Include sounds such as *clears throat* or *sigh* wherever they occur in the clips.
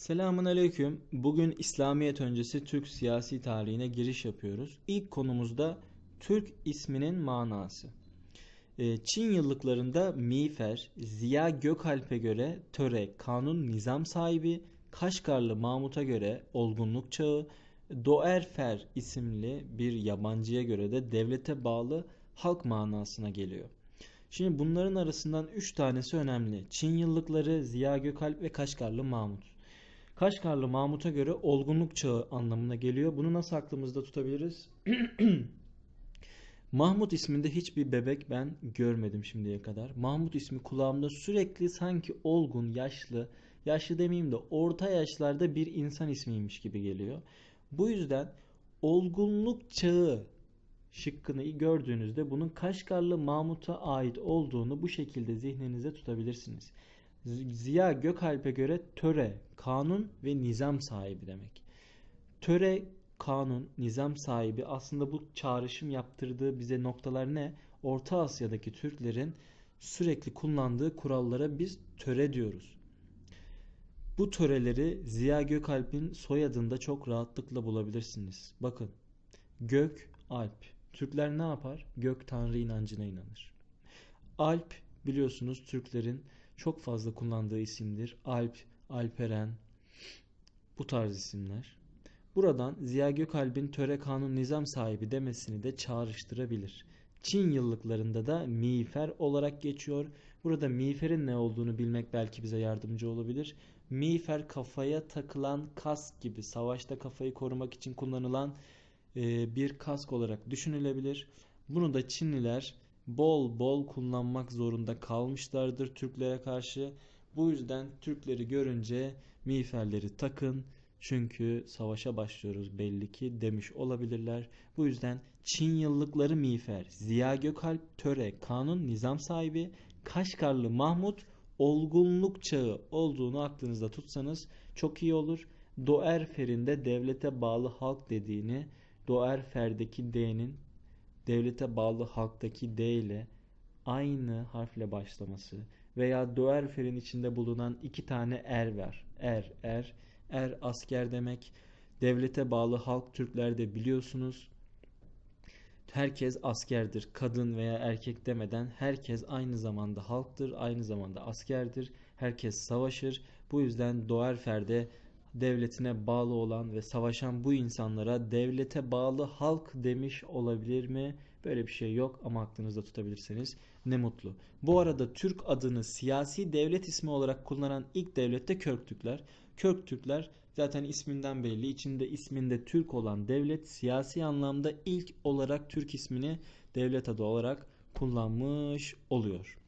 Selamun Aleyküm. Bugün İslamiyet öncesi Türk siyasi tarihine giriş yapıyoruz. İlk konumuzda Türk isminin manası. Ee, Çin yıllıklarında Miğfer, Ziya Gökalp'e göre töre, kanun, nizam sahibi, Kaşgarlı Mahmut'a göre olgunluk çağı, Doerfer isimli bir yabancıya göre de devlete bağlı halk manasına geliyor. Şimdi bunların arasından 3 tanesi önemli. Çin yıllıkları, Ziya Gökalp ve Kaşgarlı Mahmut. Kaşgarlı Mahmut'a göre olgunluk çağı anlamına geliyor. Bunu nasıl aklımızda tutabiliriz? *clears throat* Mahmut isminde hiçbir bebek ben görmedim şimdiye kadar. Mahmut ismi kulağımda sürekli sanki olgun, yaşlı, yaşlı demeyeyim de orta yaşlarda bir insan ismiymiş gibi geliyor. Bu yüzden olgunluk çağı şıkkını gördüğünüzde bunun Kaşgarlı Mahmut'a ait olduğunu bu şekilde zihninize tutabilirsiniz. Ziya Gökalp'e göre töre, kanun ve nizam sahibi demek. Töre, kanun, nizam sahibi aslında bu çağrışım yaptırdığı bize noktalar ne? Orta Asya'daki Türklerin sürekli kullandığı kurallara biz töre diyoruz. Bu töreleri Ziya Gökalp'in soyadında çok rahatlıkla bulabilirsiniz. Bakın Gök, Alp. Türkler ne yapar? Gök Tanrı inancına inanır. Alp biliyorsunuz Türklerin çok fazla kullandığı isimdir. Alp, Alperen bu tarz isimler. Buradan Ziya Gökalp'in töre kanun nizam sahibi demesini de çağrıştırabilir. Çin yıllıklarında da miğfer olarak geçiyor. Burada miğferin ne olduğunu bilmek belki bize yardımcı olabilir. Miğfer kafaya takılan kask gibi savaşta kafayı korumak için kullanılan bir kask olarak düşünülebilir. Bunu da Çinliler bol bol kullanmak zorunda kalmışlardır Türklere karşı. Bu yüzden Türkleri görünce miğferleri takın çünkü savaşa başlıyoruz belli ki demiş olabilirler. Bu yüzden Çin yıllıkları miğfer, Ziya Gökalp, töre, kanun, nizam sahibi, Kaşgarlı Mahmut olgunluk çağı olduğunu aklınızda tutsanız çok iyi olur. Doerfer'in de devlete bağlı halk dediğini, Doerfer'deki D'nin devlete bağlı halktaki D ile aynı harfle başlaması veya Doerfer'in içinde bulunan iki tane er var. Er, er, er asker demek. Devlete bağlı halk Türklerde biliyorsunuz. Herkes askerdir. Kadın veya erkek demeden herkes aynı zamanda halktır, aynı zamanda askerdir. Herkes savaşır. Bu yüzden Doerfer'de devletine bağlı olan ve savaşan bu insanlara devlete bağlı halk demiş olabilir mi? Böyle bir şey yok ama aklınızda tutabilirseniz ne mutlu. Bu arada Türk adını siyasi devlet ismi olarak kullanan ilk devlette Köktürkler. Köktürkler zaten isminden belli. İçinde isminde Türk olan devlet siyasi anlamda ilk olarak Türk ismini devlet adı olarak kullanmış oluyor.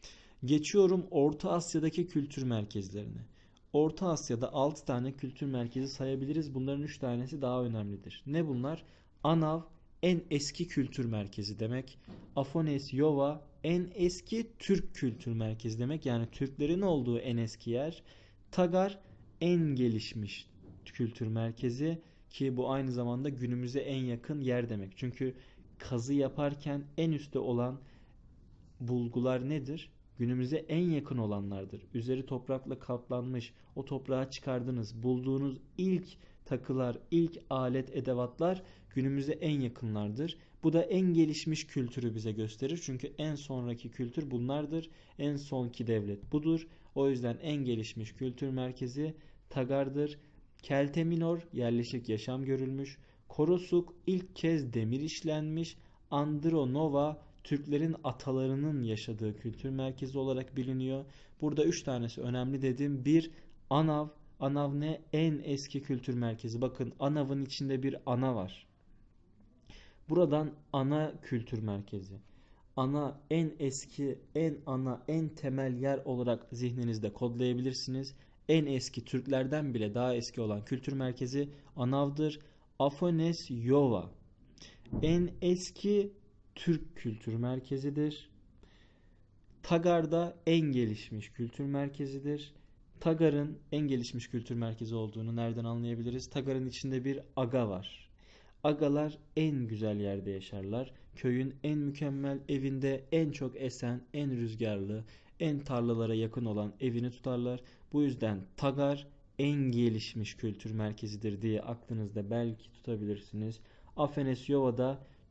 Geçiyorum Orta Asya'daki kültür merkezlerine. Orta Asya'da 6 tane kültür merkezi sayabiliriz. Bunların 3 tanesi daha önemlidir. Ne bunlar? Anav en eski kültür merkezi demek. Afones Yova en eski Türk kültür merkezi demek. Yani Türklerin olduğu en eski yer. Tagar en gelişmiş kültür merkezi ki bu aynı zamanda günümüze en yakın yer demek. Çünkü kazı yaparken en üstte olan bulgular nedir? Günümüze en yakın olanlardır. Üzeri toprakla kaplanmış, o toprağı çıkardınız. Bulduğunuz ilk takılar, ilk alet, edevatlar günümüze en yakınlardır. Bu da en gelişmiş kültürü bize gösterir. Çünkü en sonraki kültür bunlardır. En sonki devlet budur. O yüzden en gelişmiş kültür merkezi Tagar'dır. Kelteminor yerleşik yaşam görülmüş. Korosuk ilk kez demir işlenmiş. Andronova Türklerin atalarının yaşadığı kültür merkezi olarak biliniyor. Burada üç tanesi önemli dedim. Bir Anav. Anav ne? En eski kültür merkezi. Bakın Anav'ın içinde bir ana var. Buradan ana kültür merkezi. Ana en eski, en ana, en temel yer olarak zihninizde kodlayabilirsiniz. En eski Türklerden bile daha eski olan kültür merkezi Anav'dır. Afones Yova. En eski Türk kültür merkezidir. Tagar'da en gelişmiş kültür merkezidir. Tagar'ın en gelişmiş kültür merkezi olduğunu nereden anlayabiliriz? Tagar'ın içinde bir aga var. Agalar en güzel yerde yaşarlar. Köyün en mükemmel evinde en çok esen, en rüzgarlı, en tarlalara yakın olan evini tutarlar. Bu yüzden Tagar en gelişmiş kültür merkezidir diye aklınızda belki tutabilirsiniz. Afanasyova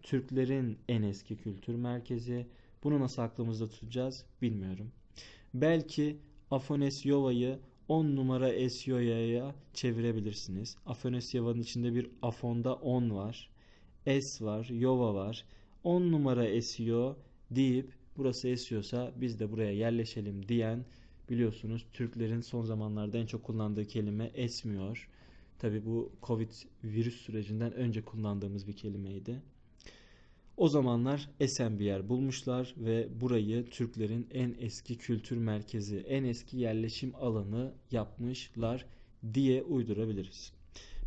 Türklerin en eski kültür merkezi. Bunu nasıl aklımızda tutacağız bilmiyorum. Belki Afanasyova'yı 10 numara Esyoya'ya çevirebilirsiniz. Afanasyova'nın içinde bir Afon'da 10 var. Es var, Yova var. 10 numara esiyor deyip burası esiyorsa biz de buraya yerleşelim diyen biliyorsunuz Türklerin son zamanlarda en çok kullandığı kelime esmiyor. Tabi bu Covid virüs sürecinden önce kullandığımız bir kelimeydi. O zamanlar esen bir yer bulmuşlar ve burayı Türklerin en eski kültür merkezi, en eski yerleşim alanı yapmışlar diye uydurabiliriz.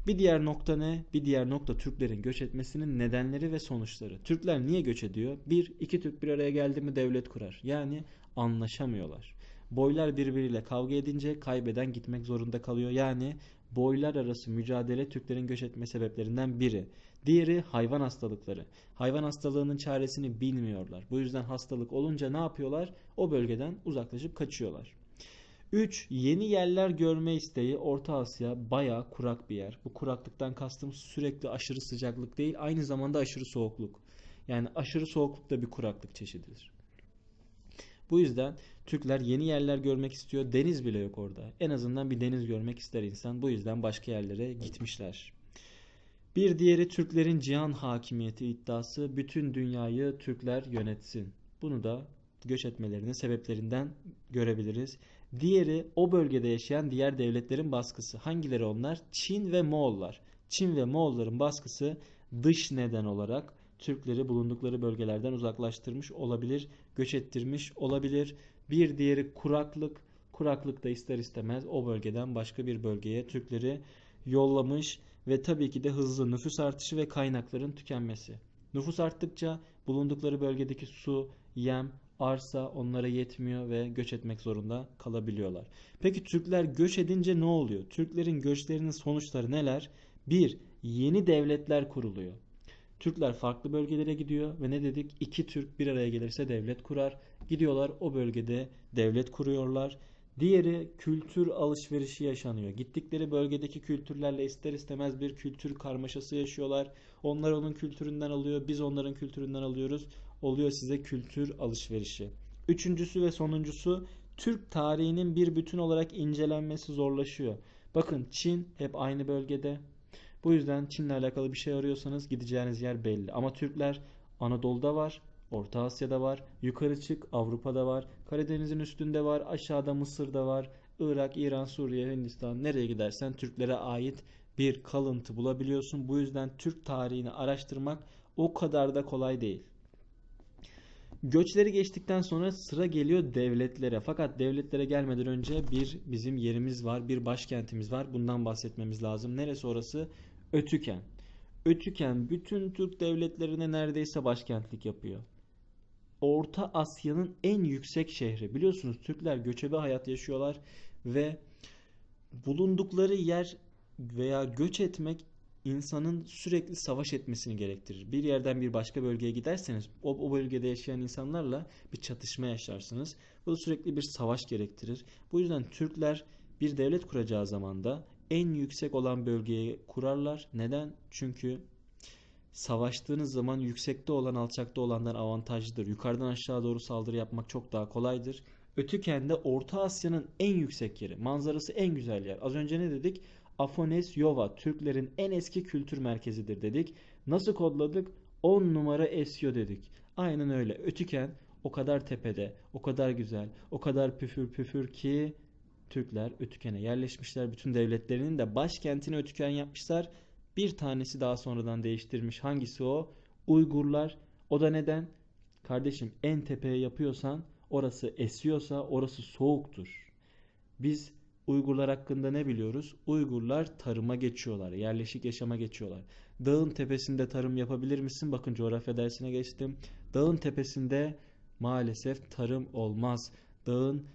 Bir diğer nokta ne? Bir diğer nokta Türklerin göç etmesinin nedenleri ve sonuçları. Türkler niye göç ediyor? Bir, iki Türk bir araya geldi mi devlet kurar. Yani anlaşamıyorlar. Boylar birbiriyle kavga edince kaybeden gitmek zorunda kalıyor. Yani boylar arası mücadele Türklerin göç etme sebeplerinden biri. Diğeri hayvan hastalıkları. Hayvan hastalığının çaresini bilmiyorlar. Bu yüzden hastalık olunca ne yapıyorlar? O bölgeden uzaklaşıp kaçıyorlar. 3. Yeni yerler görme isteği. Orta Asya bayağı kurak bir yer. Bu kuraklıktan kastım sürekli aşırı sıcaklık değil, aynı zamanda aşırı soğukluk. Yani aşırı soğukluk da bir kuraklık çeşididir. Bu yüzden Türkler yeni yerler görmek istiyor. Deniz bile yok orada. En azından bir deniz görmek ister insan. Bu yüzden başka yerlere gitmişler. Bir diğeri Türklerin cihan hakimiyeti iddiası. Bütün dünyayı Türkler yönetsin. Bunu da göç etmelerinin sebeplerinden görebiliriz. Diğeri o bölgede yaşayan diğer devletlerin baskısı. Hangileri onlar? Çin ve Moğollar. Çin ve Moğolların baskısı dış neden olarak Türkleri bulundukları bölgelerden uzaklaştırmış olabilir, göç ettirmiş olabilir. Bir diğeri kuraklık. Kuraklık da ister istemez o bölgeden başka bir bölgeye Türkleri yollamış ve tabii ki de hızlı nüfus artışı ve kaynakların tükenmesi. Nüfus arttıkça bulundukları bölgedeki su, yem, arsa onlara yetmiyor ve göç etmek zorunda kalabiliyorlar. Peki Türkler göç edince ne oluyor? Türklerin göçlerinin sonuçları neler? Bir, yeni devletler kuruluyor. Türkler farklı bölgelere gidiyor ve ne dedik? İki Türk bir araya gelirse devlet kurar. Gidiyorlar o bölgede devlet kuruyorlar. Diğeri kültür alışverişi yaşanıyor. Gittikleri bölgedeki kültürlerle ister istemez bir kültür karmaşası yaşıyorlar. Onlar onun kültüründen alıyor, biz onların kültüründen alıyoruz. Oluyor size kültür alışverişi. Üçüncüsü ve sonuncusu Türk tarihinin bir bütün olarak incelenmesi zorlaşıyor. Bakın Çin hep aynı bölgede. Bu yüzden Çin'le alakalı bir şey arıyorsanız gideceğiniz yer belli. Ama Türkler Anadolu'da var, Orta Asya'da var, yukarı çık Avrupa'da var, Karadeniz'in üstünde var, aşağıda Mısır'da var, Irak, İran, Suriye, Hindistan nereye gidersen Türklere ait bir kalıntı bulabiliyorsun. Bu yüzden Türk tarihini araştırmak o kadar da kolay değil. Göçleri geçtikten sonra sıra geliyor devletlere. Fakat devletlere gelmeden önce bir bizim yerimiz var, bir başkentimiz var. Bundan bahsetmemiz lazım. Neresi orası? Ötüken. Ötüken bütün Türk devletlerine neredeyse başkentlik yapıyor. Orta Asya'nın en yüksek şehri. Biliyorsunuz Türkler göçebe hayat yaşıyorlar ve bulundukları yer veya göç etmek insanın sürekli savaş etmesini gerektirir. Bir yerden bir başka bölgeye giderseniz o, o bölgede yaşayan insanlarla bir çatışma yaşarsınız. Bu da sürekli bir savaş gerektirir. Bu yüzden Türkler bir devlet kuracağı zaman da en yüksek olan bölgeye kurarlar. Neden? Çünkü savaştığınız zaman yüksekte olan alçakta olandan avantajlıdır. Yukarıdan aşağı doğru saldırı yapmak çok daha kolaydır. Ötüken'de Orta Asya'nın en yüksek yeri. Manzarası en güzel yer. Az önce ne dedik? Afones Yova Türklerin en eski kültür merkezidir dedik. Nasıl kodladık? 10 numara Esyo dedik. Aynen öyle. Ötüken o kadar tepede, o kadar güzel, o kadar püfür püfür ki Türkler Ötüken'e yerleşmişler. Bütün devletlerinin de başkentini Ötüken yapmışlar. Bir tanesi daha sonradan değiştirmiş. Hangisi o? Uygurlar. O da neden? Kardeşim en tepeye yapıyorsan orası esiyorsa orası soğuktur. Biz Uygurlar hakkında ne biliyoruz? Uygurlar tarıma geçiyorlar. Yerleşik yaşama geçiyorlar. Dağın tepesinde tarım yapabilir misin? Bakın coğrafya dersine geçtim. Dağın tepesinde maalesef tarım olmaz. Dağın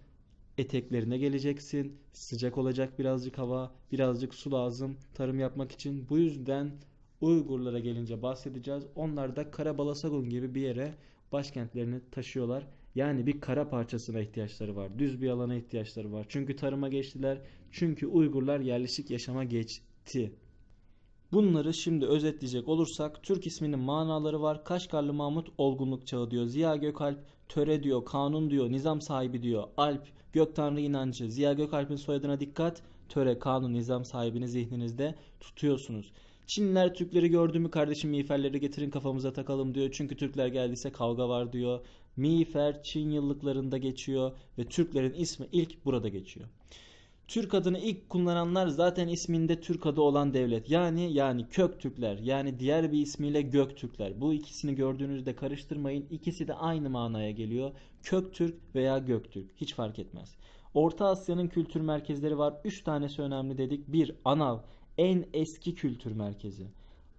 eteklerine geleceksin. Sıcak olacak birazcık hava, birazcık su lazım tarım yapmak için. Bu yüzden Uygurlara gelince bahsedeceğiz. Onlar da Karabalasagun gibi bir yere başkentlerini taşıyorlar. Yani bir kara parçasına ihtiyaçları var. Düz bir alana ihtiyaçları var. Çünkü tarıma geçtiler. Çünkü Uygurlar yerleşik yaşama geçti. Bunları şimdi özetleyecek olursak Türk isminin manaları var. Kaşgarlı Mahmut olgunluk çağı diyor. Ziya Gökalp töre diyor, kanun diyor, nizam sahibi diyor. Alp, gök tanrı inancı. Ziya Gökalp'in soyadına dikkat. Töre, kanun, nizam sahibini zihninizde tutuyorsunuz. Çinliler Türkleri gördü mü kardeşim miğferleri getirin kafamıza takalım diyor. Çünkü Türkler geldiyse kavga var diyor. Miğfer Çin yıllıklarında geçiyor ve Türklerin ismi ilk burada geçiyor. Türk adını ilk kullananlar zaten isminde Türk adı olan devlet. Yani yani Köktürkler yani diğer bir ismiyle Göktürkler. Bu ikisini gördüğünüzde karıştırmayın. İkisi de aynı manaya geliyor. Köktürk veya Göktürk hiç fark etmez. Orta Asya'nın kültür merkezleri var. 3 tanesi önemli dedik. 1. Anav en eski kültür merkezi.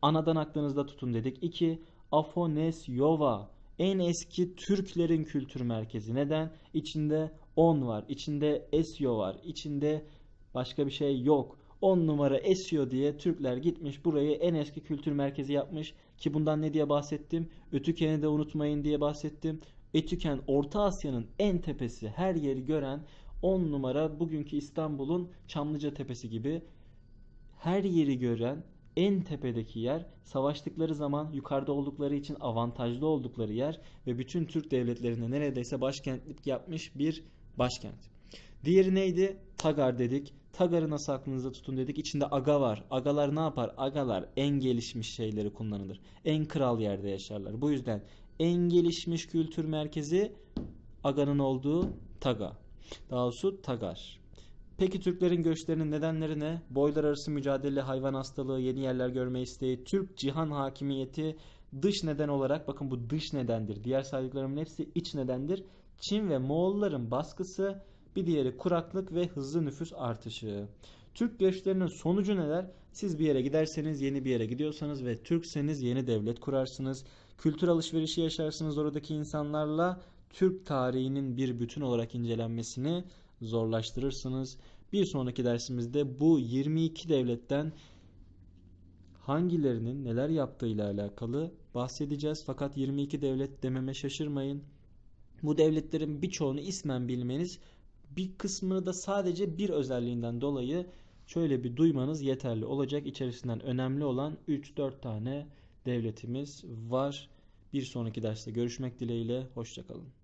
Anadan aklınızda tutun dedik. 2. Afonesyova en eski Türklerin kültür merkezi. Neden? İçinde 10 var, içinde Esyo var, içinde başka bir şey yok. 10 numara Esyo diye Türkler gitmiş burayı en eski kültür merkezi yapmış. Ki bundan ne diye bahsettim? Ötüken'i de unutmayın diye bahsettim. Ötüken Orta Asya'nın en tepesi her yeri gören 10 numara bugünkü İstanbul'un Çamlıca Tepesi gibi her yeri gören en tepedeki yer savaştıkları zaman yukarıda oldukları için avantajlı oldukları yer ve bütün Türk devletlerine neredeyse başkentlik yapmış bir başkent. Diğeri neydi? Tagar dedik. Tagar'ı nasıl aklınızda tutun dedik. İçinde aga var. Agalar ne yapar? Agalar en gelişmiş şeyleri kullanılır. En kral yerde yaşarlar. Bu yüzden en gelişmiş kültür merkezi Aga'nın olduğu Taga. Daha doğrusu Tagar. Peki Türklerin göçlerinin nedenleri ne? Boylar arası mücadele, hayvan hastalığı, yeni yerler görme isteği, Türk cihan hakimiyeti, dış neden olarak bakın bu dış nedendir. Diğer saydıklarımın hepsi iç nedendir. Çin ve Moğolların baskısı, bir diğeri kuraklık ve hızlı nüfus artışı. Türk göçlerinin sonucu neler? Siz bir yere giderseniz yeni bir yere gidiyorsanız ve Türkseniz yeni devlet kurarsınız. Kültür alışverişi yaşarsınız oradaki insanlarla. Türk tarihinin bir bütün olarak incelenmesini zorlaştırırsınız. Bir sonraki dersimizde bu 22 devletten hangilerinin neler yaptığıyla alakalı bahsedeceğiz. Fakat 22 devlet dememe şaşırmayın. Bu devletlerin birçoğunu ismen bilmeniz bir kısmını da sadece bir özelliğinden dolayı şöyle bir duymanız yeterli olacak. İçerisinden önemli olan 3-4 tane devletimiz var. Bir sonraki derste görüşmek dileğiyle. Hoşçakalın.